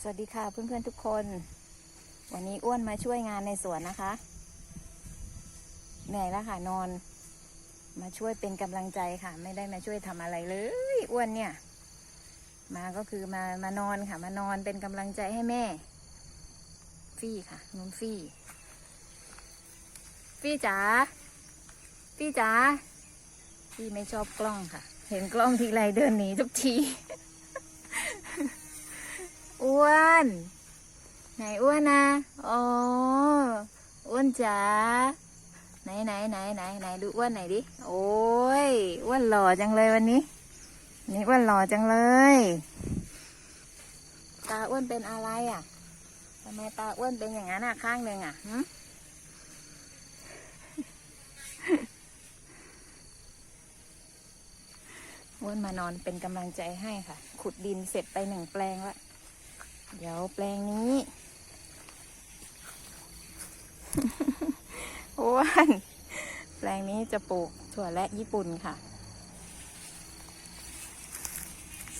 สวัสดีค่ะเพื่อนๆทุกคน วันนี้อ้วนมาช่วยงานในสวนนะคะ เหนื่อยแล้วค่ะนอน มาช่วยเป็นกำลังใจค่ะ ไม่ได้มาช่วยทำอะไรเลย อ้วนเนี่ย มาก็คือมามานอนค่ะ มานอนเป็นกำลังใจให้แม่ ฟี่ค่ะนุ่นฟี่ ฟี่จ๋า ฟี่จ๋าฟี่ไม่ชอบกล้องค่ะ เห็นกล้องทีไรเดินหนีทุกที อ้วน ไหนอ้วนนะอ๋ออ้วนจ๋าไหนไหนไหนไหนไหนดูอ้วนไหนดิโอ้ยอ้วนหล่อจังเลยวันนี้ นี่อ้วนหล่อจังเลยตาอ้วนเป็นอะไรอะทำไมตาอ้วนเป็นอย่างนั้นอะข้างหนึ่งอะ อ้วนมานอนเป็นกำลังใจให้ค่ะ ขุดดินเสร็จไปหนึ่งแปลงละเดี๋ยวแปลงนี้อ้วนแปลงนี้จะปลูกถั่วและญี่ปุ่นค่ะ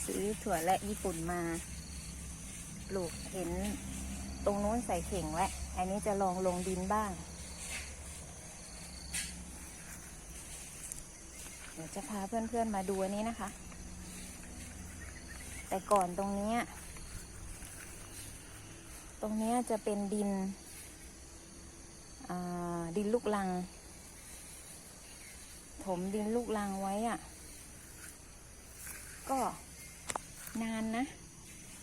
ซื้อถั่วและญี่ปุ่นมาปลูกเห็นตรงนู้นใส่เข่งไว้ อันนี้จะลองลงดินบ้าง ดี๋ยวจะพาเพื่อนๆมาดูอันนี้นะคะ แต่ก่อนตรงนี้ ตรงนี้จะเป็นดินดินลูกลัง ถมดินลูกลังไว้อะ่ะ ก็นานนะ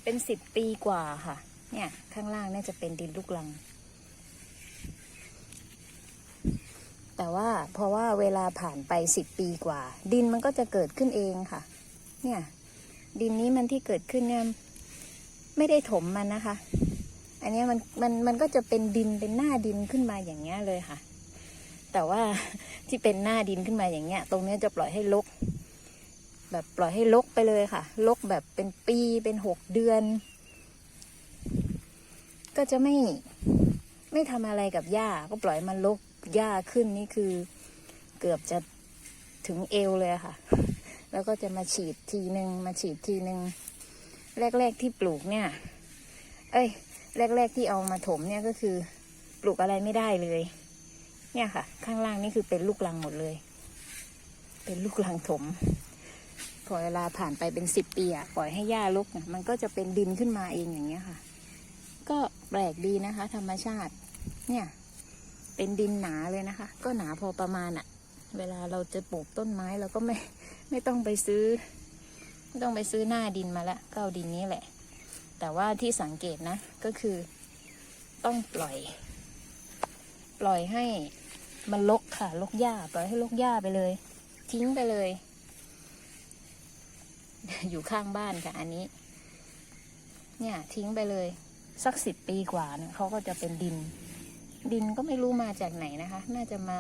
เป็นสิบปีกว่าค่ะ เนี่ย ข้างล่างเนี่ยจะเป็นดินลูกลัง แต่ว่าเพราะว่าเวลาผ่านไปสิบปีกว่า ดินมันก็จะเกิดขึ้นเองค่ะ เนี่ย ดินนี้มันที่เกิดขึ้นเนี่ยไม่ได้ถมมันนะคะ อันนี้มันมันมันก็จะเป็นดินเป็นหน้าดินขึ้นมาอย่างเงี้ยเลยค่ะ แต่ว่าที่เป็นหน้าดินขึ้นมาอย่างเงี้ย ตรงเนี้ยจะปล่อยให้ลก แบบปล่อยให้ลกไปเลยค่ะ ลกแบบเป็นปีเป็นหกเดือน ก็จะไม่ไม่ทำอะไรกับหญ้าก็ปล่อยมันลก หญ้าขึ้นนี่คือเกือบจะถึงเอวเลยค่ะ แล้วก็จะมาฉีดทีหนึ่งมาฉีดทีหนึ่งแรก ๆที่ปลูกเนี่ย เอ้ย แรก ๆที่เอามาถมเนี่ยก็คือ ปลูกอะไรไม่ได้เลย เนี่ยค่ะ ข้างล่างนี่คือเป็นลูกลังหมดเลย เป็นลูกลังถม พอเวลาผ่านไปเป็นสิบปีอะปล่อยให้หญ้ารกมันก็จะเป็นดินขึ้นมาเองอย่างเงี้ยค่ะ ก็แปลกดีนะคะ ธรรมชาติ เนี่ย เป็นดินหนาเลยนะคะ ก็หนาพอประมาณอะเวลาเราจะปลูกต้นไม้เราก็ไม่ไม่ต้องไปซื้อ ไม่ต้องไปซื้อหน้าดินมาละก็เอาดินนี้แหละ แต่ว่าที่สังเกตนะก็คือต้องปล่อย ปล่อยให้มันลกค่ะลกหญ้าปล่อยให้ลกหญ้าไปเลย ทิ้งไปเลย อยู่ข้างบ้านค่ะ อันนี้ เนี่ย ทิ้งไปเลย สักสิบปีกว่าเนี่ยเขาก็จะเป็นดิน ดินก็ไม่รู้มาจากไหนนะคะ น่าจะมา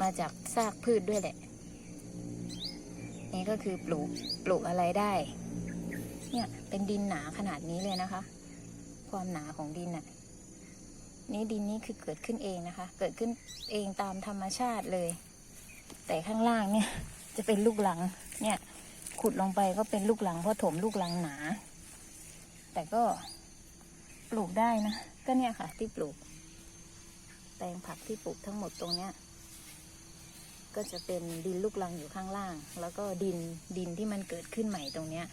มาจากซากพืชด้วยแหละ นี่ก็คือปลูกปลูกอะไรได้ เนี่ยเป็นดินหนาขนาดนี้เลยนะคะ ความหนาของดินอะ่ะนี่ดินนี้คือเกิดขึ้นเองนะคะ เกิดขึ้นเองตามธรรมชาติเลย แต่ข้างล่างเนี่ยจะเป็นลูกหลัง เนี่ย ขุดลงไปก็เป็นลูกหลังเพราะถมลูกหลังหนา แต่ก็ปลูกได้นะ ก็เนี่ยค่ะ ที่ปลูก ลงผักที่ปลูกทั้งหมดตรงเนี้ยก็จะเป็นดินลูกลังอยู่ข้างล่าง แล้วก็ดินดินที่มันเกิดขึ้นใหม่ตรงเนี้ย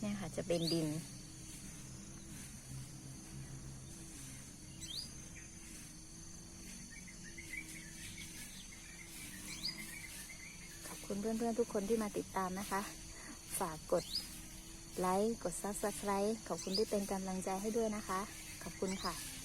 เนี่ยค่ะจะเป็นดิน ขอบคุณเพื่อนๆทุกคนที่มาติดตามนะคะ ฝากกดไลค์ กด Subscribe ขอบคุณที่เป็นกำลังใจให้ด้วยนะคะ ขอบคุณค่ะ